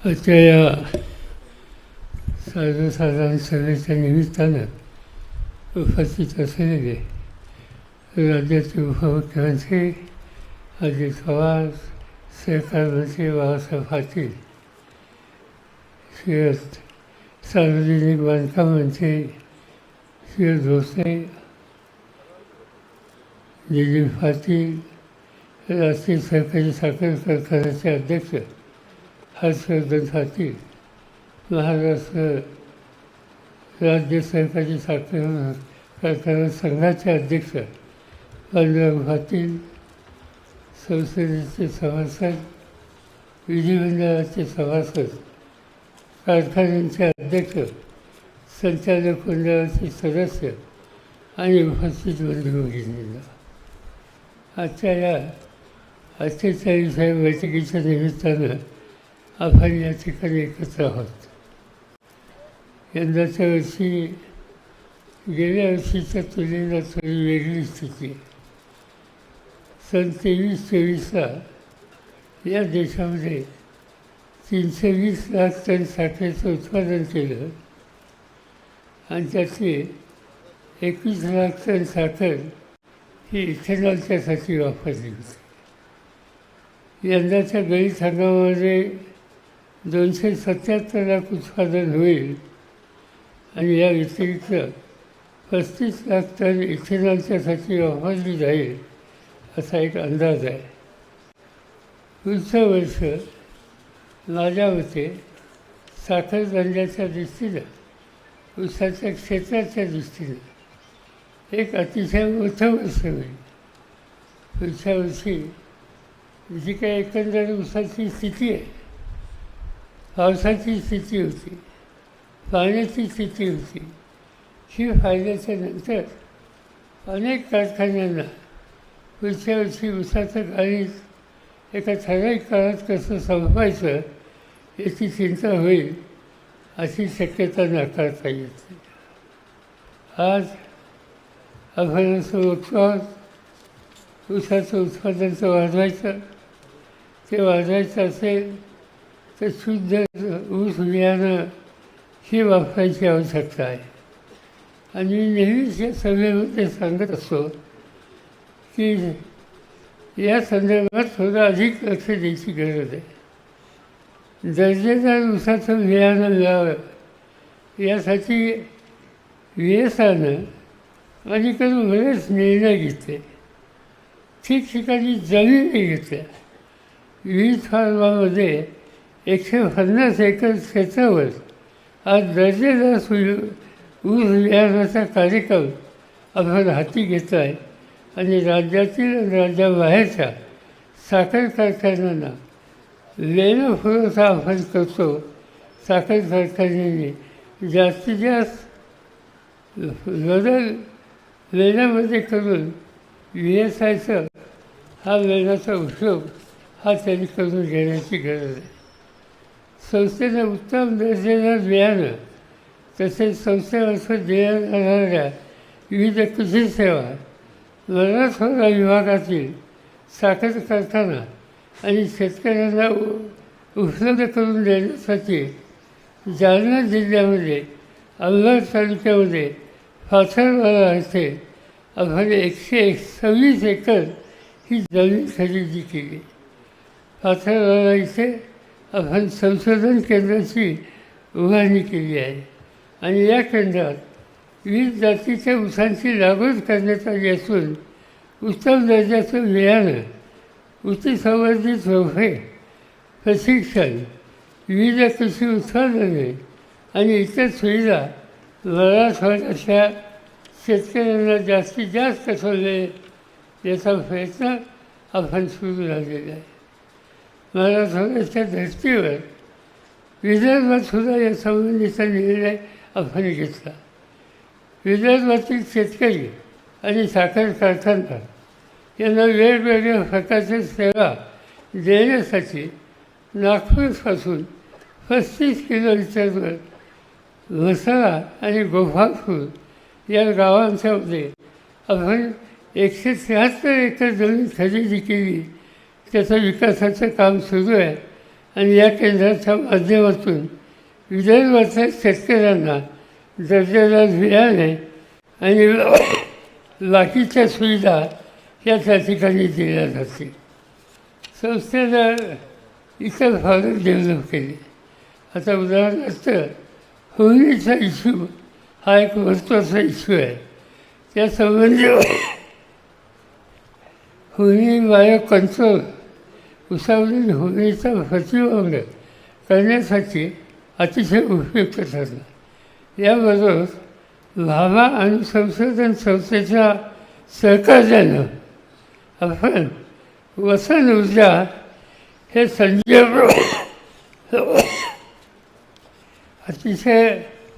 आजच्या या सर्वसाधारण सभेच्या निमित्तानं उपस्थित असलेले राज्याचे उपमुख्यमंत्री अजित पवार सहकार मंत्री बाळासाहेब पाटील श्री सार्वजनिक बांधकाम मंत्री श्री भोसले दिलीप पाटील राष्ट्रीय सहकारी साखर कारखान्याचे अध्यक्ष हर्षवर्धनसाठी महाराष्ट्र राज्य सहकारी साखर कारखाना संघाचे अध्यक्ष पंजाब पाटील संसदेचे सभासद विधिमंडळाचे सभासद कारखान्यांचे अध्यक्ष संचालक मंडळाचे सदस्य आणि उपस्थित बंधुभगिनींना आजच्या या अठ्ठेचाळीसाव्या बैठकीच्या निमित्तानं आपण या ठिकाणी एकत्र आहोत यंदाच्या वर्षी गेल्या वर्षीच्या तुलनेला थोडी वेगळी स्थिती. सन तेवीस चोवीसला या देशामध्ये तीनशे वीस लाख टन साखरेचं उत्पादन केलं आणि त्यातली एकवीस लाख टन साखर ही इथेनॉलच्यासाठी वापरली होती. यंदाच्या गळीत हंगामामध्ये दोनशे सत्याहत्तर लाख उत्पादन होईल. आणि या व्यतिरिक्त पस्तीस लाख टन इथेनॉलच्यासाठी वापरली जाईल असा एक अंदाज आहे. पुढचं वर्ष माझ्या मते साखर धंद्याच्या दृष्टीनं ऊसाच्या क्षेत्राच्या दृष्टीनं एक अतिशय मोठं वर्ष होईल. पुढच्या वर्षी जी काही एकंदर ऊसाची स्थिती आहे पावसाची स्थिती होती. पाण्याची स्थिती होती. ही फायद्याच्या नंतर अनेक कारखान्यांना पुढच्या वर्षी ऊसाचं गाडीत एका ठराविक काळात कसं संपवायचं याची चिंता होईल अशी शक्यता नाकारता येत नाही. आज आपण असं बघतो आहोत ऊसाचं उत्पादन तर वाढवायचं ते वाढवायचं असेल तर शुद्ध ऊस बियाणं ही वापरायची आवश्यकता आहे. आणि मी नेहमीच या सभेमध्ये सांगत असतो की या संदर्भात थोडं अधिक लक्ष द्यायची गरज आहे. दर्जेदार ऊसाचं बियाणं मिळावं यासाठी व्यसानं अलीकडे बरेच निर्णय घेतले. ठिकठिकाणी जमिनी घेतल्या. वीज फार्मामध्ये एकशे पन्नास एकर क्षेत्रावर आज दर्जेदार सुरू ऊस विहाराचा कार्यक्रम आपण हाती घेतला आहे. आणि राज्यातील आणि राज्याबाहेरच्या साखर कारखान्यांना लेणं पुरवठा आपण करतो. साखर कारखान्यांनी जास्तीत जास्त बदल लेण्यामध्ये करून व्ही एस हा लेण्याचा उपयोग हा त्यांनी करून घेण्याची गरज आहे. संस्थेचा उत्तम दर्जेदार बियाणं तसेच संस्थेमार्फत देण्यात येणाऱ्या विविध कृषी सेवा मराठवाडा विभागातील साखर करताना आणि शेतकऱ्यांना उपलब्ध करून देण्यासाठी जालना जिल्ह्यामध्ये अल्हार तालुक्यामध्ये फाथरवाडा येथे आम्हाला एकशे एक सव्वीस एकर ही जमीन खरेदी केली. फाथरवाडा इथे आपण संशोधन केंद्राची उभारणी केली आहे. आणि या केंद्रात विविध जातीच्या ऊसांची लागवड करण्यात आली असून उत्तम दर्जाचं बियाणं उच्चसंवर्धित रोखे प्रशिक्षण विविध कृषी उत्पादने आणि इतर सुविधा मराठवाड्याच्या शेतकऱ्यांना जास्तीत जास्त सोडले याचा प्रयत्न आपण सुरू झालेला आहे. मराठवाड्याच्या धर्तीवर विदर्भात सुद्धा या संबंधीचा निर्णय आपण घेतला. विदर्भातील शेतकरी आणि साखर कारखानदार यांना वेगवेगळ्या प्रकारच्या सेवा देण्यासाठी नागपूरपासून पस्तीस किलोमीटरवर म्हसळा आणि गोपाळपूर या गावांच्यामध्ये आपण एकशे त्र्याहत्तर एकर जमीन खरेदी केली. त्याचं विकासाचं काम सुरू आहे. आणि या केंद्राच्या माध्यमातून विदर्भातल्या शेतकऱ्यांना दर्जेदार बियाणे आणि बाकीच्या सुविधा या त्या ठिकाणी दिल्या जातील. संस्थेनं इतर भागात डेव्हलप केले. आता उदाहरणार्थ होळीचा इश्यू हा एक महत्त्वाचा इश्यू आहे. त्यासंबंधी होळी बायो कंट्रोल उसावरील होळीचा प्रतिबंध करण्यासाठी अतिशय उपयुक्त ठरला. याबरोबर भाभा आणि संशोधन संस्थेच्या सहकार्यानं आपण वसन ऊर्जा हे संजय अतिशय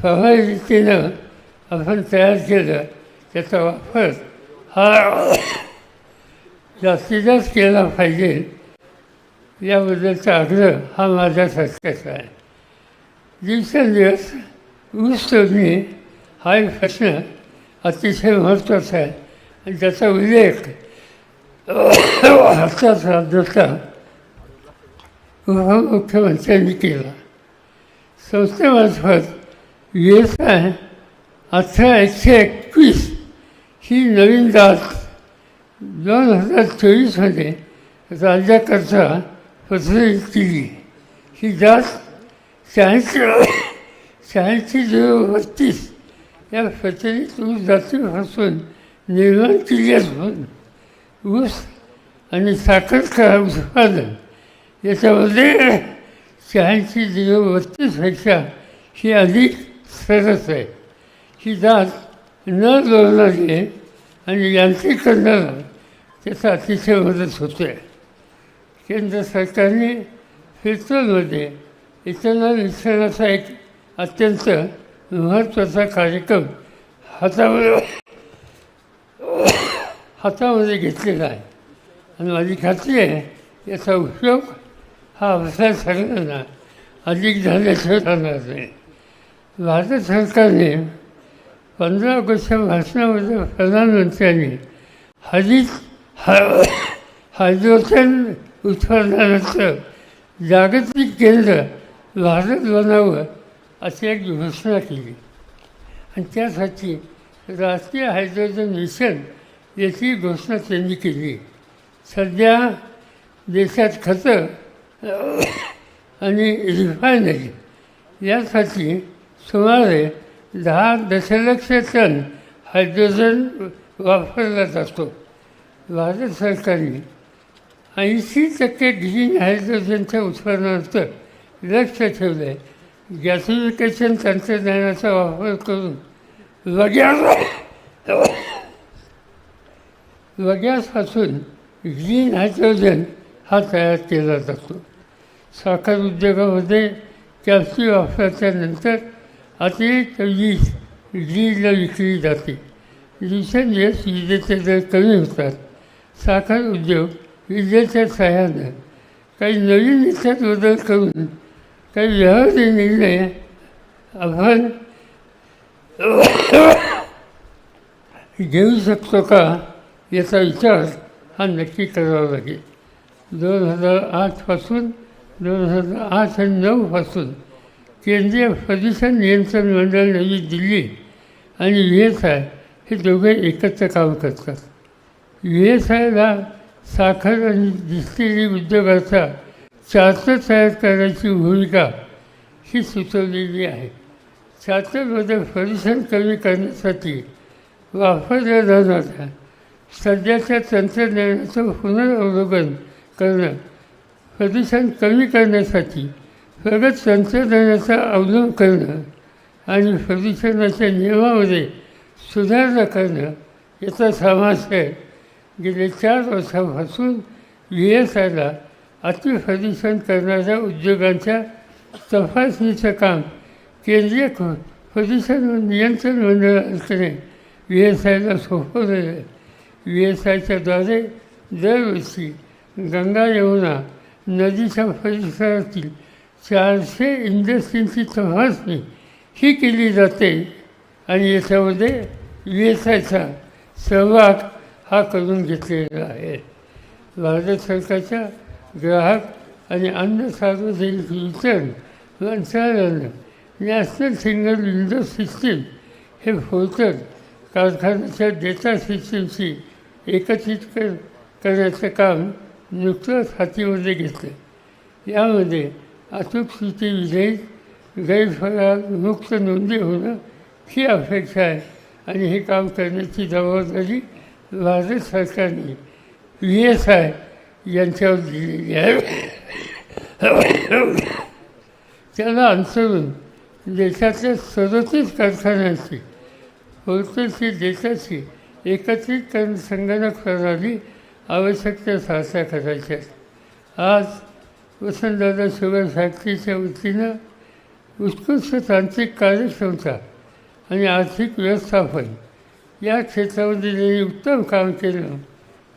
प्रभावी रीतीनं आपण तयार केलं. त्याचा वापर हा जास्तीत जास्त केला पाहिजे. याबद्दलचा आग्रह हा माझा सत्याचा आहे. दिवसेंदिवस ऊस तोडणी हा एक प्रश्न अतिशय महत्त्वाचा आहे. आणि त्याचा उल्लेख आत्ताच राज्याचा उपमुख्यमंत्र्यांनी केला. संस्थेमार्फत एस आय अठरा एकशे एकवीस ही नवीन दात दोन हजार चोवीसमध्ये राज्याकरता प्रचलित केली ही जात शहाऐंशी शहाऐंशी झिरो बत्तीस या प्रचलित ऊस जातीपासून निर्माण केली असून ऊस आणि साखर उत्पादन याच्यामध्ये शहाऐंशी झिरो बत्तीसपेक्षा ही अधिक सरस आहे. ही जात न जोडणारी आहे आणि यांत्रिकरणाला त्याचा अतिशय मदत होते. केंद्र सरकारने पेट्रोलमध्ये इथेनॉल मिश्रणाचा एक अत्यंत महत्त्वाचा कार्यक्रम हातामध्ये हातामध्ये घेतलेला आहे. आणि माझी खात्री आहे याचा उपयोग हा अभ्यास सगळ्यांना अधिक झाल्याशिवाय राहणार नाही. भारत सरकारने पंधरा ऑगस्टच्या भाषणामध्ये प्रधानमंत्र्यांनी हरित हा हायड्रोजन उत्पादनाचं जागतिक केंद्र भारत बनावं अशी एक घोषणा केली. आणि त्यासाठी राष्ट्रीय हायड्रोजन मिशन याची घोषणा त्यांनी केली. सध्या देशात खतं आणि रिफायनरी यासाठी सुमारे दहा दशलक्ष टन हायड्रोजन वापरला जातो. भारत सरकारने ऐंशी टक्के ग्रीन हायड्रोजनच्या उत्पादनात लक्ष ठेवलं. आहे गॅसिफिकेशन तंत्रज्ञानाचा वापर करून वग्यास वग्यासपासून ग्रीन हायड्रोजन हा तयार केला जातो. साखर उद्योगामध्ये कॅल्सी वापरल्यानंतर अतिरिक्त वीज ग्रीनला विकली जाते. दिवसेंदिवस विजेचे दर कमी होतात. साखर उद्योग विजेच्या सहाय्यानं काही नवीन नीतीत बदल करून काही व्यवहारी निर्णय आपण घेऊ शकतो का याचा विचार हा नक्की करावा लागेल. दोन हजार आठपासून दोन हजार आठ आणि नऊपासून केंद्रीय प्रदूषण नियंत्रण मंडळ नवी दिल्ली आणि व्ही एस आय हे दोघे एकत्र काम करतात. व्ही एस आयला साखर आणि डिस्टिलरी उद्योगाचा चार्टर तयार करण्याची भूमिका ही सुचवलेली आहे. चार्टरमध्ये प्रदूषण कमी करण्यासाठी वापरल्या जाणाऱ्या सध्याच्या तंत्रज्ञानाचं पुनरावलोकन करणं प्रदूषण कमी करण्यासाठी प्रगत तंत्रज्ञानाचा अवलंब करणं आणि प्रदूषणाच्या नियमामध्ये सुधारणा करणं याचा समावेश आहे. गेले चार वर्षापासून व्ही एस आयला अतिप्रदूषण करणाऱ्या उद्योगांच्या तपासणीचं काम केंद्रीय क- प्रदूषण नियंत्रण मंडळाकडे व्ही एस आयला सोपवलेलं आहे. व्ही एस आयच्याद्वारे दरवर्षी गंगा यमुना नदीच्या परिसरातील चारशे इंडस्ट्रींची तपासणी ही केली जाते आणि याच्यामध्ये व्ही एस आयचा सहभाग हा करून घेतलेला आहे. भारत सरकारच्या ग्राहक आणि अन्न सार्वजनिक वितरण मंत्रालयानं नॅशनल सिंगल विंडो सिस्टीम हे पोर्टल कारखान्याच्या डेटा सिस्टीमशी एकत्रित कर करण्याचं काम नुकतंच हातीमध्ये घेतलं. यामध्ये अचूक स्थिती विधेयक गैरफरार मुक्त नोंदी होणं ही अपेक्षा आहे आणि हे काम करण्याची जबाबदारी भारत सरकारने व्ही एस आय यांच्यावर दिलेली आहे त्याला अनुसरून देशातल्या सदतीस कारखान्यांची पोर्टलची देशाची एकत्रितकरण संगणक प्रणाली आवश्यकता साध्या करायच्या. आज वसंतदादा शुगर फॅक्टरीच्या वतीनं उत्कृष्ट तांत्रिक कार्यक्षमता आणि आर्थिक व्यवस्थापन या क्षेत्रामध्ये ज्यांनी उत्तम काम केलं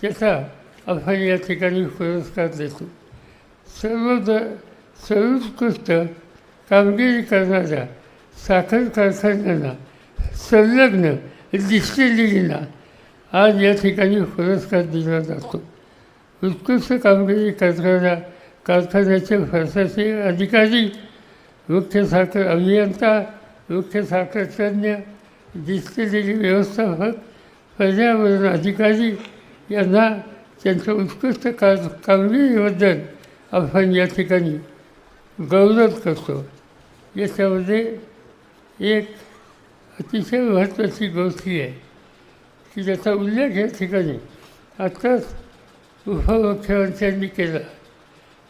त्याचा आपण या ठिकाणी पुरस्कार देतो. सर्व द सर्वोत्कृष्ट कामगिरी करणाऱ्या साखर कारखान्यांना संलग्न डिस्टिलरीना आज या ठिकाणी पुरस्कार दिला जातो. उत्कृष्ट कामगिरी करणाऱ्या कारखान्याचे प्रशासकीय अधिकारी मुख्य साखर अभियंता मुख्य साखर तज्ज्ञ डिस्टिलरी व्यवस्थापक पर्यावरण अधिकारी यांना त्यांच्या उत्कृष्ट का कामगिरीबद्दल आपण या ठिकाणी गौरव करतो. याच्यामध्ये एक अतिशय महत्त्वाची गोष्ट आहे की ज्याचा उल्लेख या ठिकाणी आत्ताच उपमुख्यमंत्र्यांनी केला.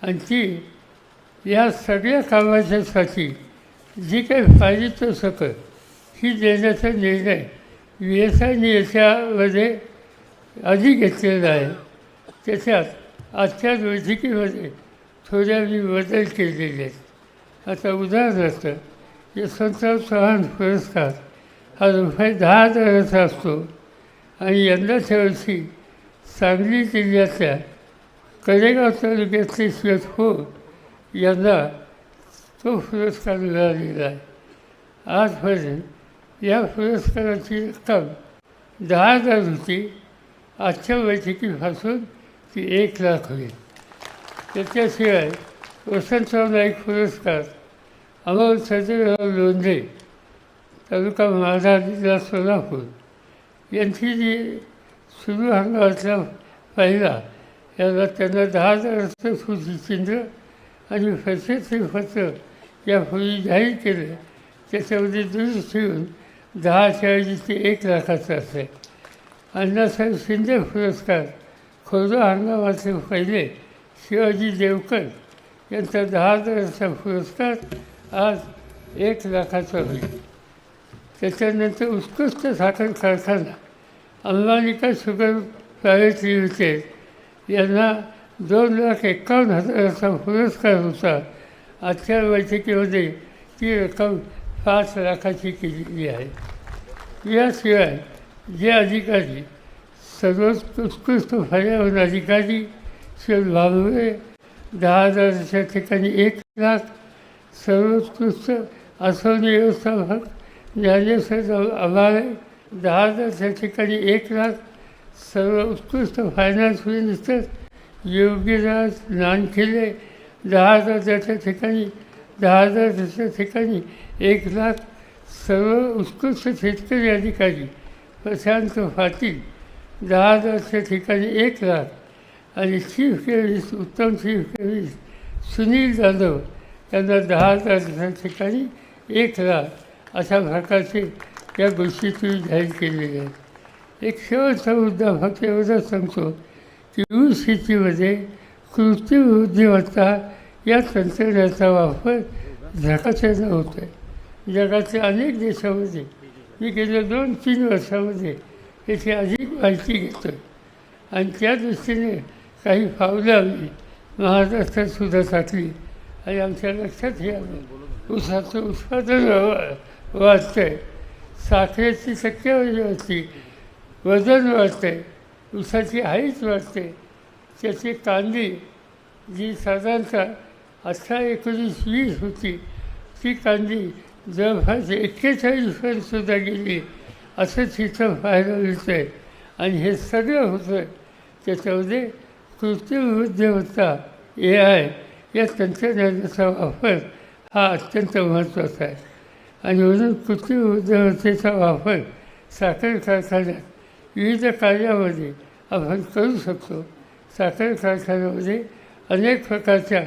आणि ती या सगळ्या कामाच्यासाठी जी काही पारितोषिकं ही देण्याचा निर्णय व्ही एस याच्यामध्ये आधी घेतलेला आहे. त्याच्यात आजच्या बैठकीमध्ये थोड्या मी बदल केलेले आहेत. आता उदाहरणार्थ यशवंतराव चव्हाण पुरस्कार हा रुपये दहा हजाराचा असतो आणि यंदाच्या वर्षी सांगली जिल्ह्यातल्या कडेगाव तालुक्यातले श्वेतहो यांना तो पुरस्कार मिळालेला आहे. आजपर्यंत या पुरस्काराची रक्कम दहा हजार होती आजच्या बैठकीपासून ती एक लाख होईल. त्याच्याशिवाय वसंतराव नाईक पुरस्कार अमोल सजराव लोंढे तालुका माझा जिल्हा सोलापूर यांची जी सुरू हंगामातला पहिला याला त्यांना दहा हजाराचं स्मृतिचिन्ह आणि प्रशस्ती पत्र यापूर्वी जाहीर केलं त्याच्यामध्ये दुरुस्त येऊन दहा ऐवजी ते एक लाखाचं असेल. अण्णासाहेब शिंदे पुरस्कार खोरदा हंगामाचे पहिले शिवाजी देवकर यांचा दहा हजाराचा पुरस्कार आज एक लाखाचा होईल. त्याच्यानंतर उत्कृष्ट साखर कारखाना अंबालिका शुगर प्रायव्हेट लिमिटेड यांना दोन लाख एकावन्न हजाराचा पुरस्कार होता. आजच्या बैठकीमध्ये ती रक्कम पाच लाखाची केलेली आहे. याशिवाय जे अधिकारी सर्वोत्कृष्ट पर्यावरण अधिकारी श्री भांबरे दहा हजाराच्या ठिकाणी एक लाख सर्वोत्कृष्ट आसवणी व्यवस्थापक ज्ञानेश्वर आभाळे दहा हजारच्या ठिकाणी एक लाख सर्व उत्कृष्ट फायनान्स मिनिस्टर योगीराज नानखिले दहा हजारच्या ठिकाणी दहा हजारच्या ठिकाणी एक लाख सर्व उत्कृष्ट शेतकरी अधिकारी प्रशांत पाटील दहा हजारच्या ठिकाणी एक लाख आणि चीफ केमिस्ट उत्तम चीफ केमिस्ट सुनील जाधव त्यांना दहा हजारच्या ठिकाणी एक लाख अशा प्रकारचे या गोष्टी तुम्ही जाहीर केलेल्या आहेत. एक शेवटचा मुद्दा फक्त एवढंच सांगतो की ऊस शेतीमध्ये कृत्रिम बुद्धिमत्ता या तंत्रज्ञानाचा वापर झकाच्यानं होतो आहे जगातल्या अनेक देशामध्ये मी गेल्या दोन तीन वर्षामध्ये याची अधिक माहिती घेतो आहे आणि त्या दृष्टीने काही पावलं आम्ही महाराष्ट्रात सुद्धा टाकली आणि आमच्या लक्षात हे आलं. ऊसाचं उत्पादन वाढतं आहे साखरेची टक्केवारी वाढते. वजन वाढतं आहे ऊसाची हाईच वाढते. त्याची कांदी जी साधारणतः अठरा एकोणीस वीस होती ती कांदी जवळपास एक्केचाळीसपर्यंतसुद्धा गेली असं तिथं पाहायला मिळतं आहे आणि हे सगळं होतं त्याच्यामध्ये कृत्रिम बुद्धिमत्ता ए आय या तंत्रज्ञानाचा वापर हा अत्यंत महत्त्वाचा आहे. आणि म्हणून कृत्रिम बुद्धिमत्तेचा वापर साखर कारखान्यात विविध कार्यामध्ये आपण करू शकतो. साखर कारखान्यामध्ये अनेक प्रकारच्या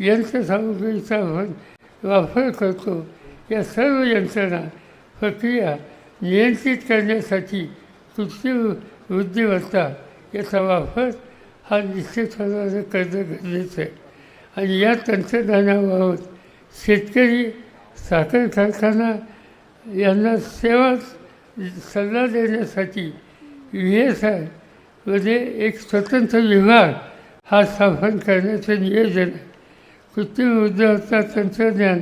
यंत्रसामुग्रीचा आपण वापर करतो. या सर्व यंत्रणा प्रक्रिया नियंत्रित करण्यासाठी कृत्रिम वृद्धिवत्ता याचा वापर हा निश्चितपणाने करणं गरजेचं आहे. आणि या तंत्रज्ञानाबाबत शेतकरी साखर कारखाना यांना सेवा सल्ला देण्यासाठी व्ही एस आयमध्ये एक स्वतंत्र विभाग हा स्थापन करण्याचं नियोजन आहे. कृत्रिम बुद्धिमत्ता तंत्रज्ञान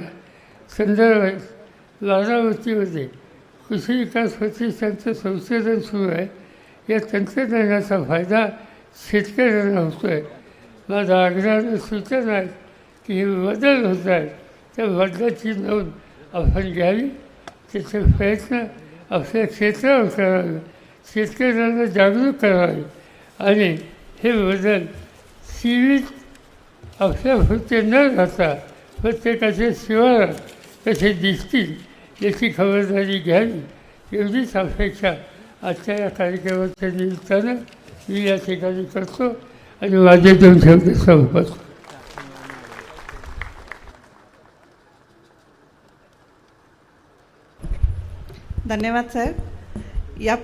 संदर्भात होते. कृषी विकास प्रतिष्ठानचं संशोधन सुरू आहे. या तंत्रज्ञानाचा फायदा शेतकऱ्यांना होतो आहे माझा आग्रहानं सूचना आहे की हे बदल होत आहेत त्या बदलाची नोंद आपण घ्यावी. त्याचे प्रयत्न आपल्या क्षेत्रावर करावे. शेतकऱ्यांना जागरूक करावे. आणि हे बदल सीमित आपल्या पुरते न राहता प्रत्येकाच्या शिवारात तसे दिसतील याची खबरदारी घ्यावी. एवढीच अपेक्षा आजच्या या कार्यक्रमाच्या निमित्तानं मी या ठिकाणी करतो आणि माझे दोन शब्द संपतो धन्यवाद साहेब. या